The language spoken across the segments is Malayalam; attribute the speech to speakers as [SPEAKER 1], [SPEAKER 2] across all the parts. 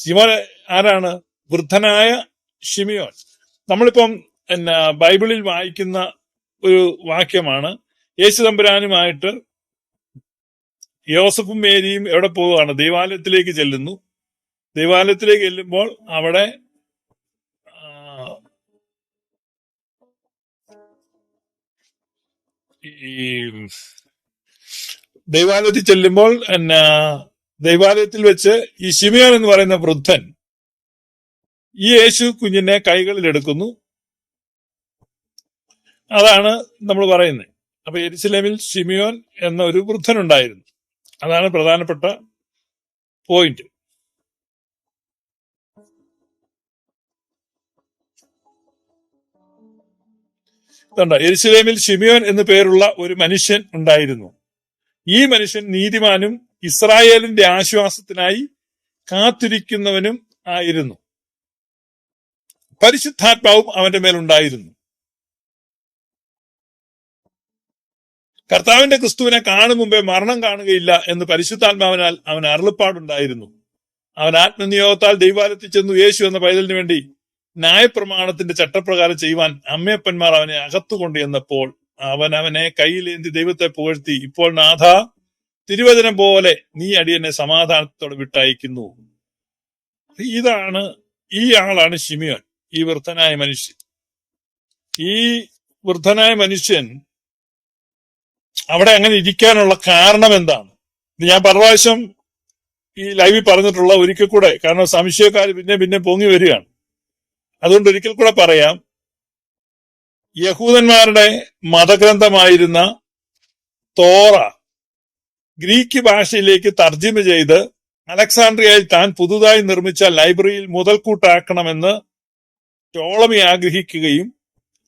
[SPEAKER 1] ശിമോൻ ആരാണ്? വൃദ്ധനായ ഷിമിയോൻ നമ്മളിപ്പം എന്നാ ബൈബിളിൽ വായിക്കുന്ന ഒരു വാക്യമാണ് യേശു തമ്പുരാനുമായിട്ട് യോസഫും മേരിയും എവിടെ പോവുകയാണ്? ദേവാലയത്തിലേക്ക് ചെല്ലുന്നു. ദേവാലയത്തിലേക്ക് ചെല്ലുമ്പോൾ അവിടെ ഈ ദൈവാലയത്തിൽ ചെല്ലുമ്പോൾ എന്നാ ദൈവാലയത്തിൽ വെച്ച് ഈ ശിമിയോൻ എന്ന് പറയുന്ന വൃദ്ധൻ ഈ യേശു കുഞ്ഞിനെ കൈകളിൽ എടുക്കുന്നു. അതാണ് നമ്മൾ പറയുന്നത്. അപ്പൊ എരിശിലേമിൽ ഷിമിയോൻ എന്ന ഒരു വൃദ്ധനുണ്ടായിരുന്നു. അതാണ് പ്രധാനപ്പെട്ട പോയിന്റ് ഇതുണ്ട്? എരിശിലേമിൽ ഷിമിയോൻ എന്നു പേരുള്ള ഒരു മനുഷ്യൻ ഉണ്ടായിരുന്നു. ഈ മനുഷ്യൻ നീതിമാനും ഇസ്രായേലിന്റെ ആശ്വാസത്തിനായി കാത്തിരിക്കുന്നവനും ആയിരുന്നു. പരിശുദ്ധാത്മാവും അവന്റെ മേലുണ്ടായിരുന്നു. കർത്താവിന്റെ ക്രിസ്തുവിനെ കാണും മുമ്പേ മരണം കാണുകയില്ല എന്ന് പരിശുദ്ധാത്മാവിനാൽ അവൻ അരുളപ്പാടുണ്ടായിരുന്നു. അവൻ ആത്മനിയോഗത്താൽ ദൈവാലയത്തിൽ ചെന്നു യേശു എന്ന പൈതലിന് വേണ്ടി ന്യായപ്രമാണത്തിന്റെ ചട്ടപ്രകാരം ചെയ്യുവാൻ അമ്മയപ്പന്മാർ അവനെ അകത്തുകൊണ്ട് എന്നപ്പോൾ അവൻ അവനെ കയ്യിലേന്തി ദൈവത്തെ പുകഴ്ത്തി ഇപ്പോൾ നാഥ തിരുവചനം പോലെ നീ അടിയനെ സമാധാനത്തോടെ വിട്ടയക്കുന്നു. ഇതാണ് ഈ ആളാണ് ഷിമിയോൻ ഈ വൃദ്ധനായ മനുഷ്യൻ. ഈ വൃദ്ധനായ മനുഷ്യൻ അവിടെ അങ്ങനെ ഇരിക്കാനുള്ള കാരണം എന്താണ്? ഞാൻ പല പ്രാവശ്യം ഈ ലൈവിൽ പറഞ്ഞിട്ടുള്ള ഒരിക്കൽ കൂടെ കാരണം സംശയക്കാർ പിന്നെ പിന്നെ പൊങ്ങി വരികയാണ്. അതുകൊണ്ട് ഒരിക്കൽ കൂടെ പറയാം യഹൂദന്മാരുടെ മതഗ്രന്ഥമായിരുന്ന തോറ ഗ്രീക്ക് ഭാഷയിലേക്ക് തർജിമ ചെയ്ത് അലക്സാണ്ട്രിയയിൽ താൻ പുതുതായി നിർമ്മിച്ച ലൈബ്രറിയിൽ മുതൽക്കൂട്ടാക്കണമെന്ന് ടോളമി ആഗ്രഹിക്കുകയും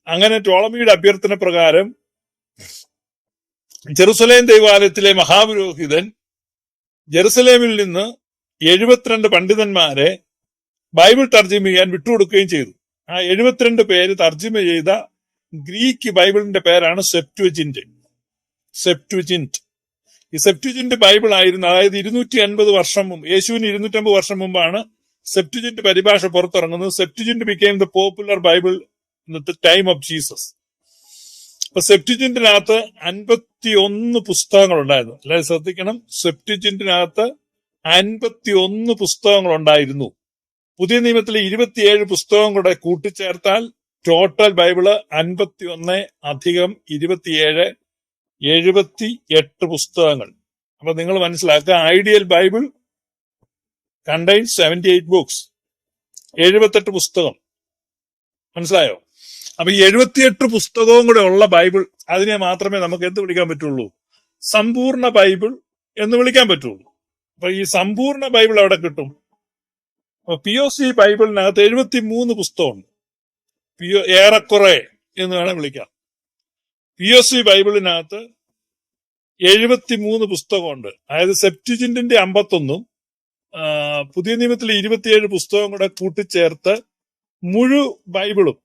[SPEAKER 1] അങ്ങനെ ടോളമിയുടെ അഭ്യർത്ഥന പ്രകാരം ജെറുസലേം ദേവാലയത്തിലെ മഹാപുരോഹിതൻ ജെറുസലേമിൽ നിന്ന് എഴുപത്തിരണ്ട് പണ്ഡിതന്മാരെ ബൈബിൾ തർജിമ ചെയ്യാൻ വിട്ടുകൊടുക്കുകയും ചെയ്തു. ആ എഴുപത്തിരണ്ട് പേര് തർജിമ ചെയ്ത ഗ്രീക്ക് ബൈബിളിന്റെ പേരാണ് സെപ്റ്റുജിന്റ് സെപ്റ്റുജിന്റ് ഈ സെപ്റ്റുജിന്റ് ബൈബിൾ ആയിരുന്നു അതായത് ഇരുന്നൂറ്റി അൻപത് വർഷം മുമ്പ് യേശുവിന് ഇരുന്നൂറ്റമ്പത് വർഷം മുമ്പാണ് സെപ്റ്റുജിന്റ് പരിഭാഷ പുറത്തിറങ്ങുന്നത്. Septuagint became the popular Bible the time of Jesus അപ്പൊ സെപ്റ്റുജിന്റിനകത്ത് അൻപത്തി ഒന്ന് പുസ്തകങ്ങൾ ഉണ്ടായിരുന്നു അല്ലാതെ ശ്രദ്ധിക്കണം. സെപ്റ്റുജിന്റിനകത്ത് അൻപത്തി ഒന്ന് പുസ്തകങ്ങൾ ഉണ്ടായിരുന്നു പുതിയ നിയമത്തിലെ ഇരുപത്തിയേഴ് പുസ്തകം കൂടെ കൂട്ടിച്ചേർത്താൽ ടോട്ടൽ ബൈബിൾ അൻപത്തി ഒന്ന് അധികം ഇരുപത്തിയേഴ് എഴുപത്തി എട്ട് പുസ്തകങ്ങൾ. അപ്പൊ നിങ്ങൾ മനസ്സിലാക്കുക ideal Bible contain seventy eight books എഴുപത്തെട്ട് പുസ്തകം. മനസ്സിലായോ? അപ്പൊ ഈ എഴുപത്തിയെട്ട് പുസ്തകവും കൂടെ ഉള്ള ബൈബിൾ അതിനെ മാത്രമേ നമുക്ക് എന്ത് വിളിക്കാൻ പറ്റുള്ളൂ? സമ്പൂർണ ബൈബിൾ എന്ന് വിളിക്കാൻ പറ്റുള്ളൂ. അപ്പൊ ഈ സമ്പൂർണ ബൈബിൾ എവിടെ കിട്ടും? പി ഒ സി ബൈബിളിനകത്ത് എഴുപത്തി മൂന്ന് പുസ്തകമുണ്ട്. പി ഒ ഏറെക്കുറെ എന്ന് വേണം വിളിക്കാം പി എസ് സി ബൈബിളിനകത്ത് എഴുപത്തിമൂന്ന് പുസ്തകമുണ്ട്. അതായത് സെപ്റ്റിജിന്റിന്റെ അമ്പത്തൊന്നും പുതിയ നിയമത്തിലെ ഇരുപത്തിയേഴ് പുസ്തകം കൂടെ കൂട്ടിച്ചേർത്ത് മുഴു ബൈബിളും.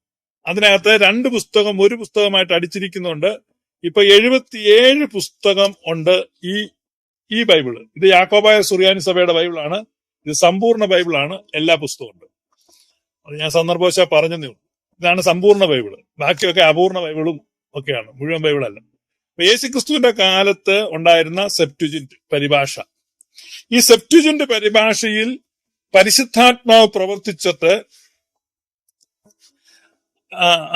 [SPEAKER 1] അതിനകത്ത് രണ്ട് പുസ്തകം ഒരു പുസ്തകമായിട്ട് അടിച്ചിരിക്കുന്നുണ്ട്. ഇപ്പൊ എഴുപത്തിയേഴ് പുസ്തകം ഉണ്ട് ഈ ഈ ബൈബിൾ. ഇത് യാക്കോബായ സുറിയാനി സഭയുടെ ബൈബിളാണ്. ഇത് സമ്പൂർണ ബൈബിളാണ്. എല്ലാ പുസ്തകവും ഉണ്ട് അത് ഞാൻ സന്ദർഭവശാ പറഞ്ഞതേ ഉള്ളൂ. ഇതാണ് സമ്പൂർണ ബൈബിൾ. ബാക്കിയൊക്കെ അപൂർണ ബൈബിളും ഒക്കെയാണ്. മുഴുവൻ ബൈബിളല്ല. യേശു ക്രിസ്തുവിന്റെ കാലത്ത് ഉണ്ടായിരുന്ന സെപ്റ്റുജിന്റ് പരിഭാഷ. ഈ സെപ്റ്റുജിന്റ് പരിഭാഷയിൽ പരിശുദ്ധാത്മാവ് പ്രവർത്തിച്ചിട്ട്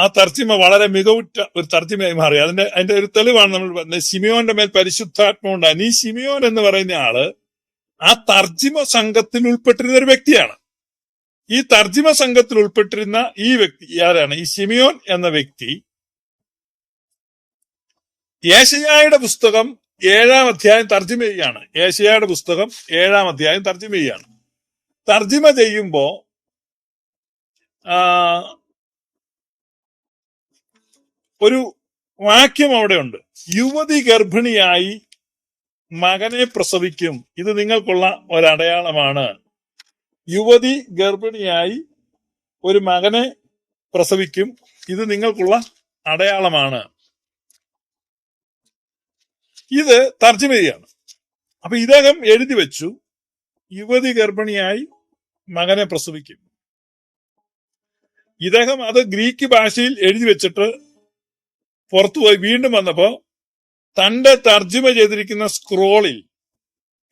[SPEAKER 1] ആ തർജിമ വളരെ മികവുറ്റ ഒരു തർജിമയായി മാറി. അതിന്റെ അതിന്റെ ഒരു തെളിവാണ് നമ്മൾ പറഞ്ഞത്. സിമിയോന്റെ മേൽ പരിശുദ്ധാത്മ ഉണ്ടായി ഈ സിമിയോൻ എന്ന് പറയുന്ന ആൾ ആ തർജിമ സംഘത്തിൽ ഉൾപ്പെട്ടിരുന്ന ഒരു വ്യക്തിയാണ്. ഈ തർജിമ സംഘത്തിൽ ഉൾപ്പെട്ടിരുന്ന ഈ വ്യക്തി ആരാണ്? ഈ സിമിയോൻ എന്ന വ്യക്തി ഏഷയായുടെ പുസ്തകം ഏഴാം അധ്യായം തർജിമ ചെയ്യാണ്. ഏഷയായുടെ പുസ്തകം ഏഴാം അധ്യായം തർജിമ ചെയ്യാണ്. തർജിമ ചെയ്യുമ്പോ ഒരു വാക്യം അവിടെ ഉണ്ട് യുവതി ഗർഭിണിയായി മകനെ പ്രസവിക്കും. ഇത് നിങ്ങൾക്കുള്ള ഒരടയാളമാണ്. യുവതി ഗർഭിണിയായി ഒരു മകനെ പ്രസവിക്കും. ഇത് നിങ്ങൾക്കുള്ള അടയാളമാണ്. ഇത് തർജമ ചെയ്യാണ്. അപ്പൊ ഇദ്ദേഹം എഴുതി വെച്ചു യുവതി ഗർഭിണിയായി മകനെ പ്രസവിക്കും ഇദ്ദേഹം അത് ഗ്രീക്ക് ഭാഷയിൽ എഴുതി വെച്ചിട്ട് പുറത്തുപോയി വീണ്ടും വന്നപ്പോ തന്റെ തർജമ ചെയ്തിരിക്കുന്ന സ്ക്രോളിൽ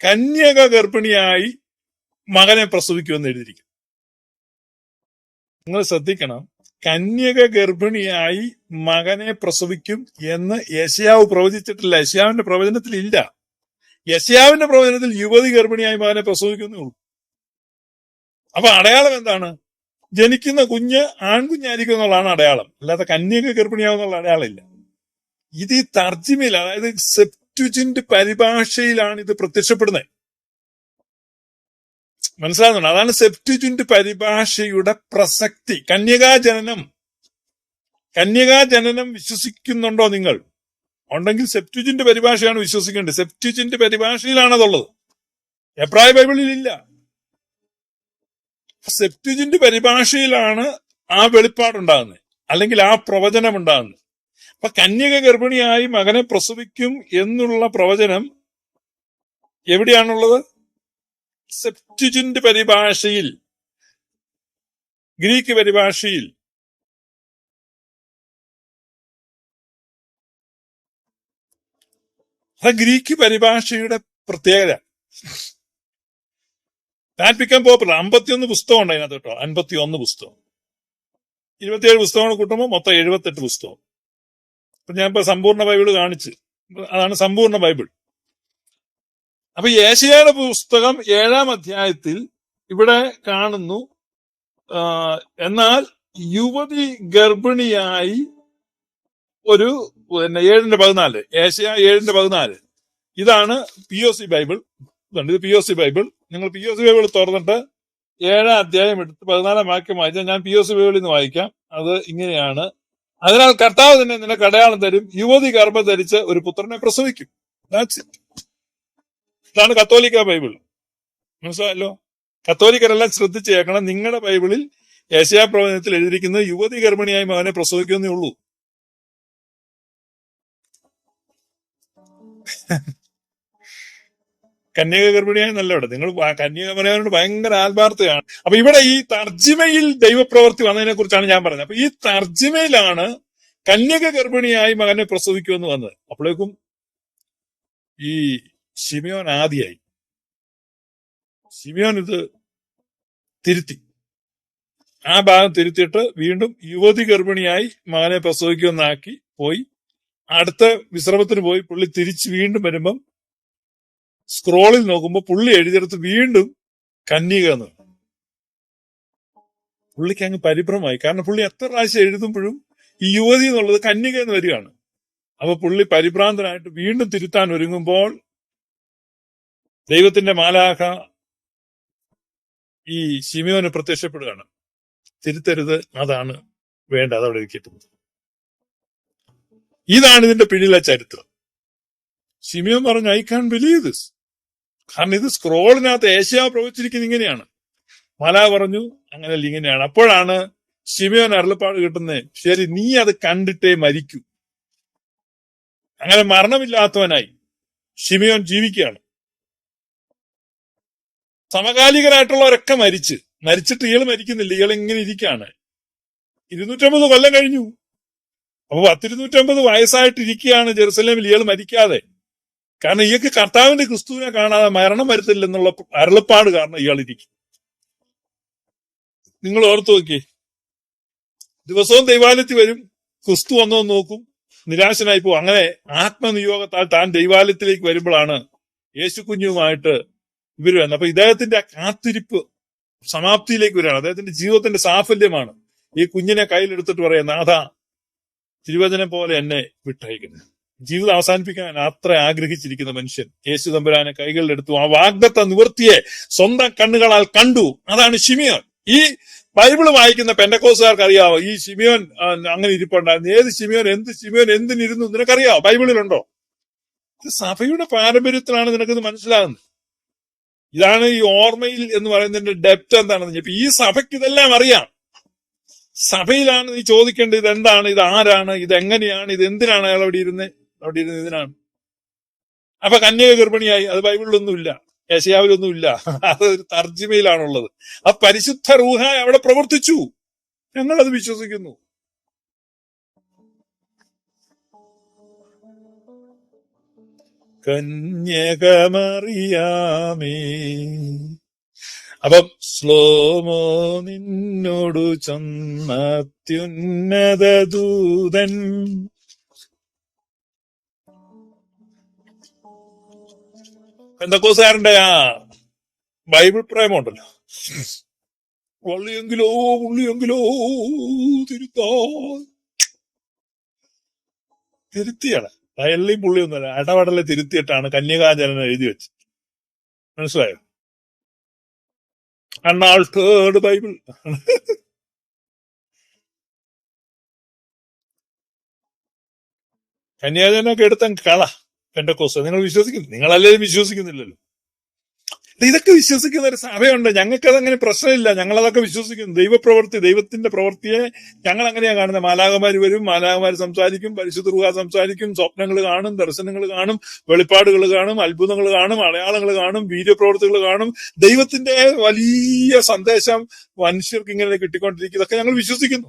[SPEAKER 1] കന്യക ഗർഭിണിയായി മകനെ പ്രസവിക്കുമെന്ന് എഴുതിയിരിക്കും നിങ്ങൾ ശ്രദ്ധിക്കണം കന്യക ഗർഭിണിയായി മകനെ പ്രസവിക്കും എന്ന് യശയാവ് പ്രവചിച്ചിട്ടില്ല. യശയാവിന്റെ പ്രവചനത്തിൽ ഇല്ല. യശയാവിന്റെ പ്രവചനത്തിൽ യുവതി ഗർഭിണിയായി മകനെ പ്രസവിക്കുന്നേ ഉള്ളൂ. അപ്പൊ അടയാളം എന്താണ്? ജനിക്കുന്ന കുഞ്ഞ് ആൺകുഞ്ഞായിരിക്കും എന്നുള്ളതാണ് അടയാളം. അല്ലാതെ കന്യക ഗർഭിണിയാവുന്നുള്ള അടയാളമില്ല. ഇത് ഈ തർജിമയിൽ അതായത് സെപ്റ്റുജിന്റെ പരിഭാഷയിലാണ് ഇത് പ്രത്യക്ഷപ്പെടുന്നത്. മനസ്സിലാകുന്നുണ്ട് അതാണ് സെപ്റ്റുജിന്റ് പരിഭാഷയുടെ പ്രസക്തി. കന്യകാ ജനനം കന്യകാ ജനനം വിശ്വസിക്കുന്നുണ്ടോ നിങ്ങൾ? ഉണ്ടെങ്കിൽ സെപ്റ്റുജിന്റ് പരിഭാഷയാണ് വിശ്വസിക്കേണ്ടത്. സെപ്റ്റിജിന്റെ പരിഭാഷയിലാണ് അതുള്ളത്. എബ്രായ ബൈബിളിൽ ഇല്ല. സെപ്റ്റുജിന്റ് പരിഭാഷയിലാണ് ആ വെളിപ്പാടുണ്ടാകുന്നത്. അല്ലെങ്കിൽ ആ പ്രവചനം ഉണ്ടാകുന്നത് അപ്പൊ കന്യക ഗർഭിണിയായി മകനെ പ്രസവിക്കും എന്നുള്ള പ്രവചനം എവിടെയാണുള്ളത്? സെപ്റ്റുജിന്റ് പരിഭാഷയിൽ ഗ്രീക്ക് പരിഭാഷയിൽ അത് ഗ്രീക്ക് പരിഭാഷയുടെ പ്രത്യേകത. ദാറ്റ് ബിക്കം പോപ്പുലർ അമ്പത്തിയൊന്ന് പുസ്തകം ഉണ്ട് അതിനകത്ത് കേട്ടോ. അൻപത്തി ഒന്ന് പുസ്തകം. ഇരുപത്തിയേഴ് പുസ്തകങ്ങൾ കൂട്ടുമ്പോൾ മൊത്തം എഴുപത്തെട്ട് പുസ്തകം. അപ്പൊ ഞാൻ ഇപ്പൊ സമ്പൂർണ ബൈബിൾ കാണിച്ച്. അതാണ് സമ്പൂർണ ബൈബിൾ. അപ്പൊ ഏഷ്യയുടെ പുസ്തകം ഏഴാം അധ്യായത്തിൽ ഇവിടെ കാണുന്നു എന്നാൽ യുവതി ഗർഭിണിയായി ഒരു പിന്നെ ഏഴിന്റെ പതിനാല് ഏഷ്യ ഏഴിന്റെ പതിനാല്. ഇതാണ് പി ഒ സി ബൈബിൾ ഇതുണ്ട് ഇത് പി ഒ സി ബൈബിൾ നിങ്ങൾ പി ഒ സി ബൈബിൾ തുറന്നിട്ട് ഏഴാം അധ്യായം എടുത്ത് പതിനാലാം വാക്യം വായിച്ചാൽ ഞാൻ പി ഒ സി ബൈബിളിൽ നിന്ന് വായിക്കാം. അത് ഇങ്ങനെയാണ്. അതിനാൽ കർത്താവ് തന്നെ നിനക്ക് കടയാളം തരും യുവതി ഗർഭം ധരിച്ച് ഒരു പുത്രനെ പ്രസവിക്കും. ഇതാണ് കത്തോലിക്ക ബൈബിൾ. മനസ്സിലായല്ലോ? കത്തോലിക്കരെല്ലാം ശ്രദ്ധിച്ച് കേൾക്കണം നിങ്ങളുടെ ബൈബിളിൽ യേശയാ പ്രവചനത്തിൽ എഴുതിയിരിക്കുന്നത് യുവതി ഗർഭിണിയായി മകനെ പ്രസവിക്കുന്നേ ഉള്ളൂ. കന്യക ഗർഭിണിയായി നല്ല ഇവിടെ. നിങ്ങൾ കന്യക പറയാനോട് ഭയങ്കര ആത്മാർത്ഥയാണ് അപ്പൊ ഇവിടെ ഈ തർജിമയിൽ ദൈവപ്രവൃത്തി വന്നതിനെ കുറിച്ചാണ് ഞാൻ പറഞ്ഞത്. അപ്പൊ ഈ തർജിമയിലാണ് കന്യക ഗർഭിണിയായി മകനെ പ്രസവിക്കുമെന്ന് വന്നത്. അപ്പോഴേക്കും ഈ ഷിമിയോൻ ആദ്യമായി ഷിമിയോൻ ഇത് തിരുത്തി. ആ ഭാഗം തിരുത്തിയിട്ട് വീണ്ടും യുവതി ഗർഭിണിയായി മകനെ പ്രസവിക്കുമെന്നാക്കി പോയി. അടുത്ത വിശ്രമത്തിന് പോയി പുള്ളി തിരിച്ച് വീണ്ടും വരുമ്പം സ്ക്രോളിൽ നോക്കുമ്പോൾ പുള്ളി എഴുതിയെടുത്ത് വീണ്ടും കന്യക എന്ന് പുള്ളിക്ക് അങ്ങ് പരിഭ്രമമായി. കാരണം പുള്ളി എത്ര പ്രാവശ്യം എഴുതുമ്പോഴും ഈ യുവതി എന്നുള്ളത് കന്യക എന്ന് വരികയാണ്. അപ്പൊ പുള്ളി പരിഭ്രാന്തനായിട്ട് വീണ്ടും തിരുത്താൻ ഒരുങ്ങുമ്പോൾ ദൈവത്തിന്റെ മാലാഖ ഈ ശിമിയോന് പ്രത്യക്ഷപ്പെടുകയാണ്. തിരുത്തരുത് അതാണ് വേണ്ട അതവിടെ ഇരിക്കട്ടെ. ഇതാണ് ഇതിന്റെ പിന്നിലെ ചരിത്രം. ശിമിയോൻ പറഞ്ഞു ഐ കാൻ ബിലീവ് ദിസ് കാരണം ഇത് സ്ക്രോളിനകത്ത് ഏഷ്യ പ്രവചിച്ചിരിക്കുന്നത് ഇങ്ങനെയാണ്. മല പറഞ്ഞു അങ്ങനെയല്ല ഇങ്ങനെയാണ്. അപ്പോഴാണ് ശിമിയോൻ അരുളപ്പാട് കിട്ടുന്നത് ശരി നീ അത് കണ്ടിട്ടേ മരിക്കൂ. അങ്ങനെ മരണമില്ലാത്തവനായി ഷിമിയോൻ ജീവിക്കുകയാണ്. സമകാലികരായിട്ടുള്ളവരൊക്കെ മരിച്ച്. മരിച്ചിട്ട് ഇയാൾ മരിക്കുന്നില്ല. ഇയാൾ ഇങ്ങനെ ഇരിക്കുകയാണ് ഇരുന്നൂറ്റമ്പത് കൊല്ലം കഴിഞ്ഞു. അപ്പൊ പത്തിരുന്നൂറ്റമ്പത് വയസ്സായിട്ട് ഇരിക്കുകയാണ് ജെറുസലേമിൽ ഇയാൾ മരിക്കാതെ. കാരണം ഇയാൾക്ക് കർത്താവിന്റെ ക്രിസ്തുവിനെ കാണാതെ മരണം വരുത്തില്ലെന്നുള്ള അരുളപ്പാട് കാരണം ഇയാൾ ഇരിക്കും. നിങ്ങൾ ഓർത്തു നോക്കിയേ. ദിവസവും ദൈവാലയത്തിൽ വരും. ക്രിസ്തു വന്നോ നോക്കും. നിരാശനായി പോകും. അങ്ങനെ ആത്മനിയോഗത്താൽ താൻ ദൈവാലയത്തിലേക്ക് വരുമ്പോഴാണ് യേശു കുഞ്ഞുമായിട്ട് ഇവർ വരുന്നത് അപ്പൊ ഇദ്ദേഹത്തിന്റെ കാത്തിരിപ്പ് സമാപ്തിയിലേക്ക് വരികയാണ്. അദ്ദേഹത്തിന്റെ ജീവിതത്തിന്റെ സാഫല്യമാണ്. ഈ കുഞ്ഞിനെ കയ്യിലെടുത്തിട്ട് പറയാം നാഥ തിരുവചനം പോലെ എന്നെ വിട്ടയക്കുന്നത് ജീവിതം അവസാനിപ്പിക്കാൻ അത്ര ആഗ്രഹിച്ചിരിക്കുന്ന മനുഷ്യൻ യേശു തമ്പുരാനെ കൈകളിലെടുത്തു. ആ വാഗ്ദത്ത നിവൃത്തിയെ സ്വന്തം കണ്ണുകളാൽ കണ്ടു. അതാണ് ഷിമിയോൻ ഈ ബൈബിൾ വായിക്കുന്ന പെൻഡക്കോസുകാർക്ക് അറിയാവോ? ഈ ഷിമിയോൻ അങ്ങനെ ഇരിപ്പുണ്ടായിരുന്നു. ഏത് ഷിമിയോൻ എന്ത് ഷിമിയോൻ എന്തിനിരുന്നു? നിനക്കറിയാവോ? ബൈബിളിലുണ്ടോ? സഭയുടെ പാരമ്പര്യത്തിലാണ് നിനക്കിത് മനസ്സിലാകുന്നത്. ഇതാണ് ഈ ഓർമ്മയിൽ എന്ന് പറയുന്നതിന്റെ ഡെപ്റ്റ് എന്താണെന്ന് ഇപ്പൊ ഈ സഭയ്ക്ക് ഇതെല്ലാം അറിയാം. സഭയിലാണ് നീ ചോദിക്കേണ്ടത് ഇത് എന്താണ് ഇത് ആരാണ് ഇത് എങ്ങനെയാണ് ഇത് എന്തിനാണ് അയാൾ അവിടെ ഇരുന്ന് അവിടെ ഇരുന്ന് ഇതിനാണ്. അപ്പൊ കന്യക ഗർഭിണിയായി അത് ബൈബിളിലൊന്നുമില്ല യശയാവിലൊന്നും ഇല്ല അത് ഒരു തർജിമയിലാണുള്ളത് ആ പരിശുദ്ധ റൂഹ അവിടെ പ്രവർത്തിച്ചു. ഞങ്ങളത് വിശ്വസിക്കുന്നു. കന്യകമറിയാമേ. അപ്പം സ്ലോമോ നിന്നോടു ചെന്നത്യുന്നത ദൂതൻ. സാറിന്റെ ആ ബൈബിൾ പ്രേമുണ്ടല്ലോ വള്ളിയെങ്കിലോ ഉള്ളിയെങ്കിലോ തിരുത്തോ തിരുത്തിയാണ് വയലിയും പുള്ളിയൊന്നുമല്ല. അടവടലെ തിരുത്തിയിട്ടാണ് കന്യകാചരണം എഴുതി വെച്ചത്. മനസ്സിലായോ? അൺആൾട്ടേർഡ് ബൈബിൾ. കന്യാചനൊക്കെ എടുത്ത കള എന്റെ കോസ് നിങ്ങൾ വിശ്വസിക്കുന്നു. നിങ്ങളല്ലേ വിശ്വസിക്കുന്നില്ലല്ലോ. ഇതൊക്കെ വിശ്വസിക്കുന്ന ഒരു സഭയുണ്ട്. ഞങ്ങൾക്ക് അങ്ങനെ പ്രശ്നമില്ല. ഞങ്ങൾ അതൊക്കെ വിശ്വസിക്കുന്നു. ദൈവപ്രവൃത്തി ദൈവത്തിന്റെ പ്രവൃത്തിയെ ഞങ്ങൾ അങ്ങനെയാണ് കാണുന്നത്. മാലാകമാര് വരും മാലാകമാര് സംസാരിക്കും പരിശുദ്ധ സംസാരിക്കും സ്വപ്നങ്ങൾ കാണും ദർശനങ്ങൾ കാണും വെളിപ്പാടുകൾ കാണും അത്ഭുതങ്ങൾ കാണും അടയാളങ്ങൾ കാണും വീര്യപ്രവർത്തികൾ കാണും. ദൈവത്തിന്റെ വലിയ സന്ദേശം മനുഷ്യർക്ക് ഇങ്ങനെ കിട്ടിക്കൊണ്ടിരിക്കും. ഇതൊക്കെ ഞങ്ങൾ വിശ്വസിക്കുന്നു.